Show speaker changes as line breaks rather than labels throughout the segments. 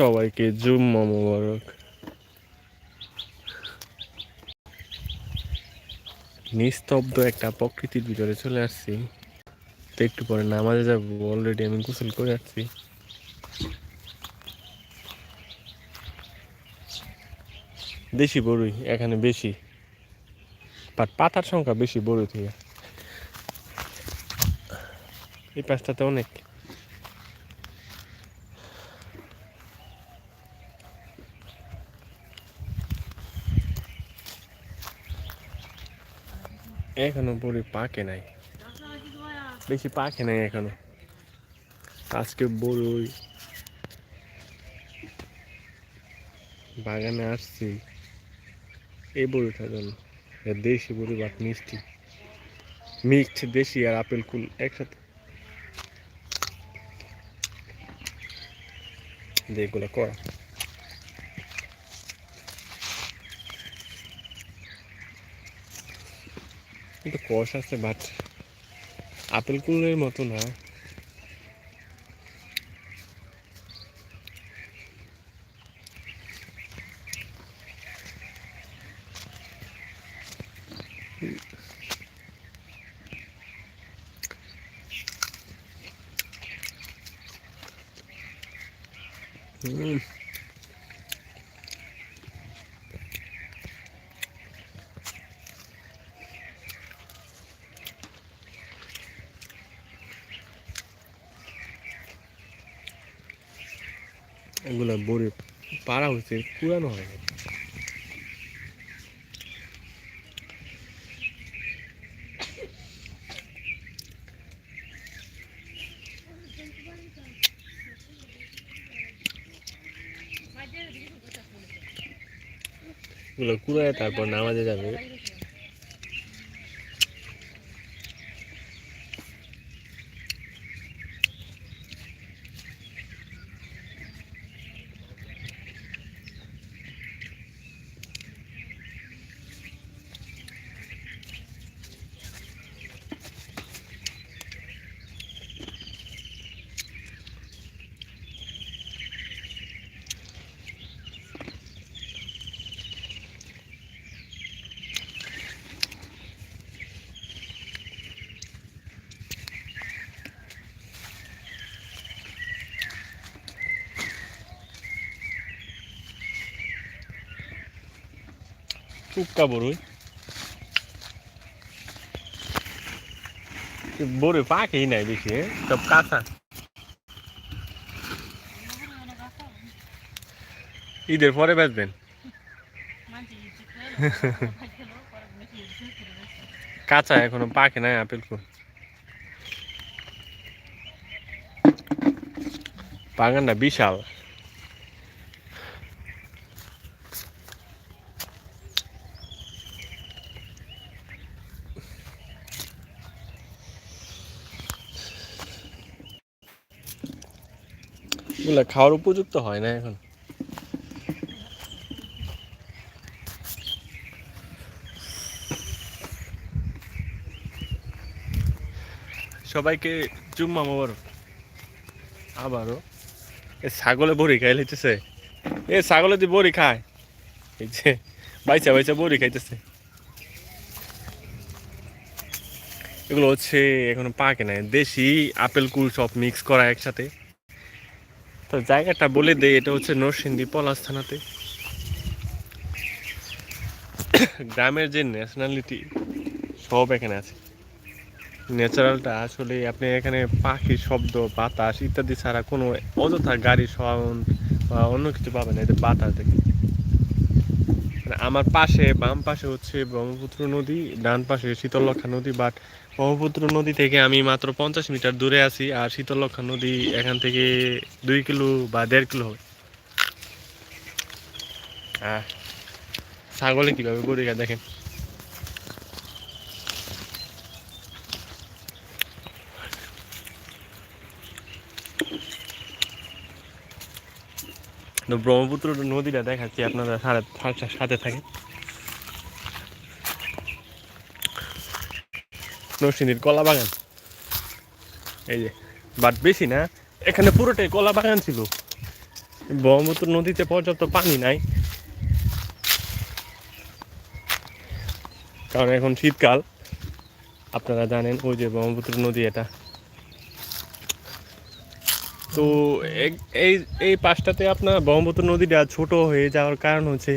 সবাইকে জুম্মা মোবারক। নিস্তব্ধ একটা প্রকৃতির ভিতরে চলে আসছি। তো একটু পরে নামাজে যাব অলরেডি আমি গোসল করে আসছি। দেশি বড়ই, এখানে বেশি। বাট পাতার সংখ্যা বেশি বড়ই থেকে। এই পাঁচটাতে অনেক। এখনও বড়ি পাকে নাই। বেশি পাকে নাই এখনও। আজকে বড়ই বাগানে আসছি। এই বড়িটার জন্য। দেশি বড়ি বাট মিষ্টি। মিক্সড দেশি আর আপেল কুল একসাথে। যেগুলো করা। কিন্তু কষ আছে বাট আপেল কুলের মতো না। হুম এগুলো বড়ি হচ্ছে পুরানো এগুলো কুড়ায় তারপর নামাজে যাবে। টুক্কা বড়ই বড়ই পাকেই নাই বেশি সব কাঁচা। ঈদের পরে বেচবেন? কাঁচা এখনও পাকে নাই আপেল ফুল বাগানটা বিশাল। এগুলা খাওয়ার উপযুক্ত হয় না এখন। সবাইকে জুম্মা মোবারক। আবারও। এ ছাগলে বড়ি খাই লিতেছে এ ছাগলে যে বড়ি খায়। এই যে বাইচা বাইচা বড়ি খাইতেছে। এগুলো হচ্ছে এখনও পাকে নাই। দেশি আপেল কুল সব মিক্স করা একসাথে। তো জায়গাটা বলে দেয় এটা হচ্ছে নরসিংদী পলাশ থানাতে। গ্রামের যে ন্যাশনালিটি সব এখানে আছে। ন্যাচারালটা আসলে আপনি এখানে পাখি শব্দ, বাতাস ইত্যাদি ছাড়া কোনো অযথা গাড়ি সাউন্ড বা অন্য কিছু পাবেন এতে বাতাস দেখে। আমার পাশে, বাম পাশে হচ্ছে ব্রহ্মপুত্র নদী, ডান পাশে শীতলক্ষা নদী বাট ব্রহ্মপুত্র নদী থেকে আমি মাত্র পঞ্চাশ মিটার দূরে আছি, আর শীতলক্ষা নদী এখান থেকে দুই কিলো বা দেড় কিলো হবে। ছাগলে কীভাবে গরিকা দেখেন। ব্রহ্মপুত্র নদীটা দেখাচ্ছি আপনারা সাথে- সাথে থাকে নরসিংদীর কলা বাগান। এই যে, বাট বেশি না, এখানে পুরোটাই কলা বাগান ছিল। ব্রহ্মপুত্র নদীতে পর্যাপ্ত পানি নাই। কারণ এখন শীতকাল। আপনারা জানেন, ওই যে ব্রহ্মপুত্র নদী এটা। তো এই এই পাশটাতে আপনার ব্রহ্মপুত্র নদীটা ছোট হয়ে যাওয়ার কারণ হচ্ছে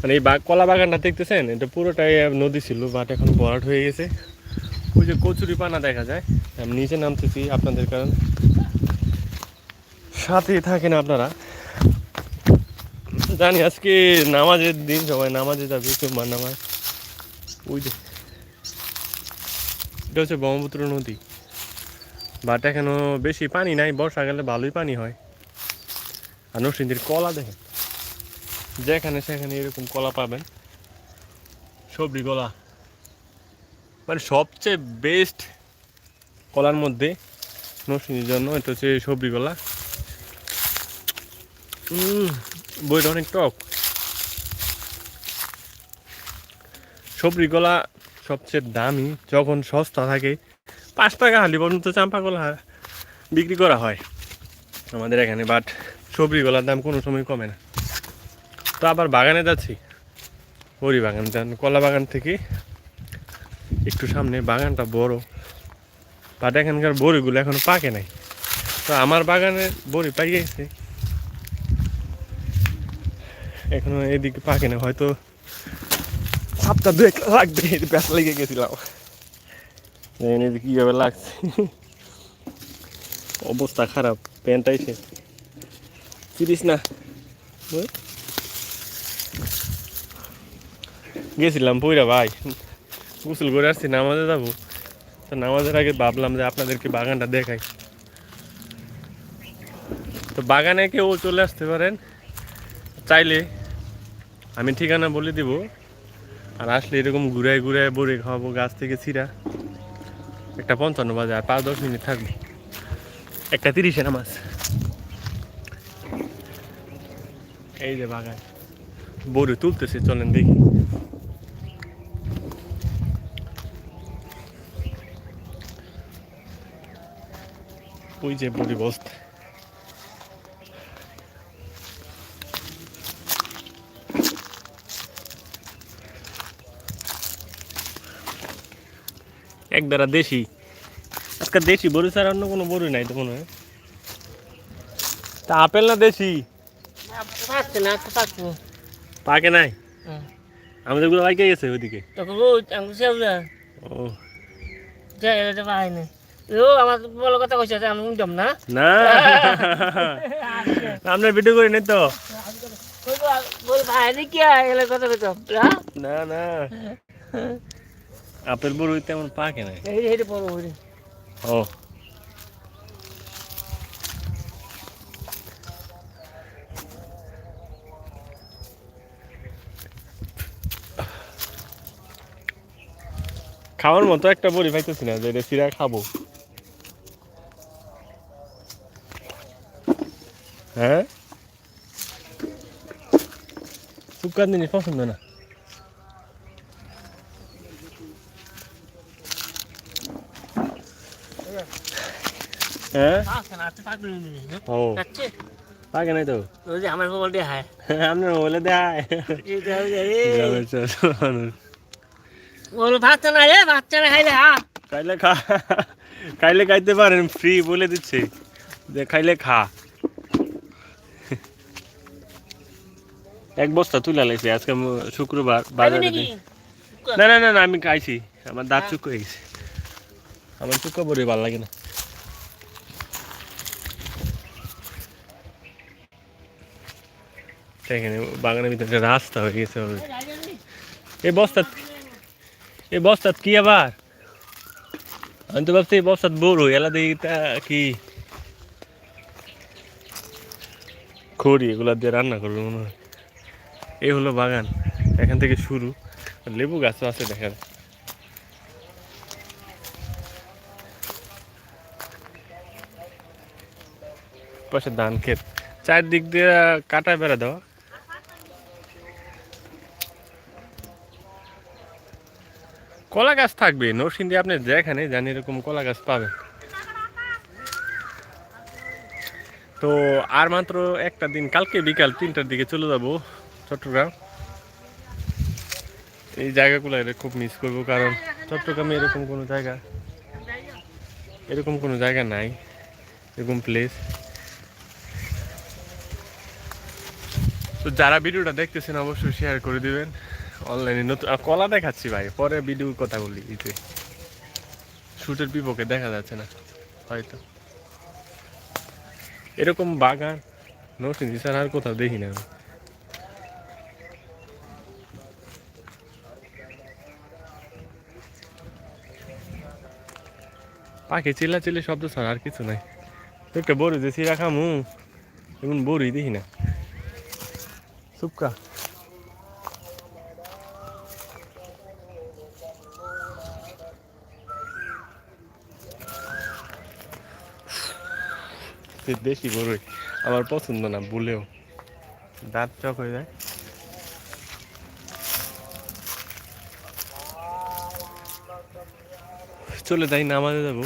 মানে এই কলা বাগানটা দেখতেছেন? এটা পুরোটাই নদী ছিল, বাট এখন ভরাট হয়ে গেছে। ওই যে কচুরি পানা দেখা যায়, আমি নিচে নামতেছি আপনাদের কারণ। সাথে থাকেন আপনারা। জানি আজকে নামাজের দিন, সবাই নামাজে যাবে, জুম্মার নামাজ। ওই যে, এটা হচ্ছে ব্রহ্মপুত্র নদী। বাট এখনও বেশি পানি নাই বর্ষাকালে ভালোই পানি হয়। আর নরসিংদীর কলা দেখেন, যেখানে সেখানে এরকম কলা পাবেন, সবজি কলা। মানে সবচেয়ে বেস্ট কলার মধ্যে নরসিংদীর জন্য এটা হচ্ছে সবজি কলা। বইটা অনেক টক। সবজি কলা সবচেয়ে দামি, যখন সস্তা থাকে পাঁচ টাকা হালি পর্যন্ত চাম্পা বিক্রি করা হয়। আমাদের এখানে বাট সবজি কলার দাম কোনো সময় কমে না। তো আবার বাগানে যাচ্ছি। বড়ি বাগান, যান, কলা বাগান থেকে একটু সামনে বাগানটা বড়। বাট এখানকার বড়িগুলো এখনও পাকে নাই। তো আমার বাগানে বড়ি পাই গেছে। এখনও এদিকে পাকে না, হয়তো সপ্তাহ দুয়েক লাগবে ব্যথা লেগে গেছিলাম। কীভাবে লাগছে? অবস্থা খারাপ প্যান্টটাই শেষ চিরিস না? গেছিলাম পইরা ভাই। গোসল করে আসছি, নামাজে যাব। তো নামাজের আগে ভাবলাম যে আপনাদেরকে বাগানটা দেখাই। তো বাগানে কেউ চলে আসতে পারেন, চাইলে আমি ঠিকানা বলে দিব। আর আসলে এরকম ঘুরায় ঘুরায় বড়ে খাওয়াবো গাছ থেকে ছিঁড়া। একটা পঞ্চান্ন বাজে আর পাঁচ দশ মিনিট থাকবে। একটা তিরিশে নামাজ। এই যে বাগান। বড়ি তুলতেছে, চলেন দেখি। ওই যে বড়ি বস্তা। এক দ্বারা দেশি। আজকে দেশি বড়ি ছাড়া অন্য কোনো বড়ি নাই তো মনে হয়। তা আপেল না দেশি? পাকে নাই? আমাদেরগুলো বাইকে গেছে ওইদিকে। ও
জায়গাটা ও আমার বড় কথা কইছে যে আমি জম না
না। আপনার ভিডিও করে নেই তো?
না
না। আপেল বড়ি তেমন পাকে
হেটে
ও। খাওয়ার মতো একটা বড়ি পাইতেছি না যে এটা সিরা খাব। হ্যাঁ? শুকার জিনিস পছন্দ না? হ্যাঁ? পাকে নাই তো?
আমার মোবাইল দিয়ে
আপনার
খাইলে হ্যাঁ
খা। খাইলে খাইতে পারেন ফ্রি বলে দিচ্ছে। যে খাইলে খা। এক বস্তা তুলে লাইছে আজকে শুক্রবার বাজারে না না না না আমি খাইছি। আমার দাঁত চুক হয়ে গেছে। আমার চুক্কা বড়ি ভালো লাগে না। এখানে বাগানের ভিতরে একটা রাস্তা হয়ে গেছে। এই বস্তাত এই বস্তাত কি আবার? আমি তো ভাবছি এই বস্তাত বড় এলা দিটা কি? খড়ি এগুলা দিয়ে রান্না করবে মনে হয়। এই হলো বাগান, এখান থেকে শুরু। লেবু গাছও আছে দেখা যায়। পাশে ধান ক্ষেত। চারদিক দিয়ে কাটা বেড়া দেওয়া। কলা গাছ থাকবে। নরসিংদী আপনি যেখানে জানি এরকম কলা গাছ পাবেন। তো আর মাত্র একটা দিন, কালকে বিকাল তিনটার দিকে চলে যাব চট্টগ্রাম। এই জায়গাগুলো এর খুব মিস করব কারণ চট্টগ্রামে এরকম কোনো জায়গা, এরকম কোনো জায়গা নাই, এরকম প্লেস তো যারা ভিডিওটা দেখতেছেন অবশ্যই শেয়ার করে দিবেন। অনলাইনে নতুন কলা দেখাচ্ছি ভাই, পরে ভিডিওর কথা বলি ইতে শুটের বিপক্ষে দেখা যাচ্ছে না, হয়তো। এরকম বাগান নরসিংদী স্যার আর কোথাও দেখি না। পাখি চিল্লা চিল্লি শব্দ ছাড়া আর কিছু নাই। একটা বড়ি যে চিরা খামু, এমন বড়ি দেখি না। সুপকা দেশি গরুই। আমার পছন্দ না বলেও। দাঁত চক হয়ে যায়। চলে যাই নামাজে যাব।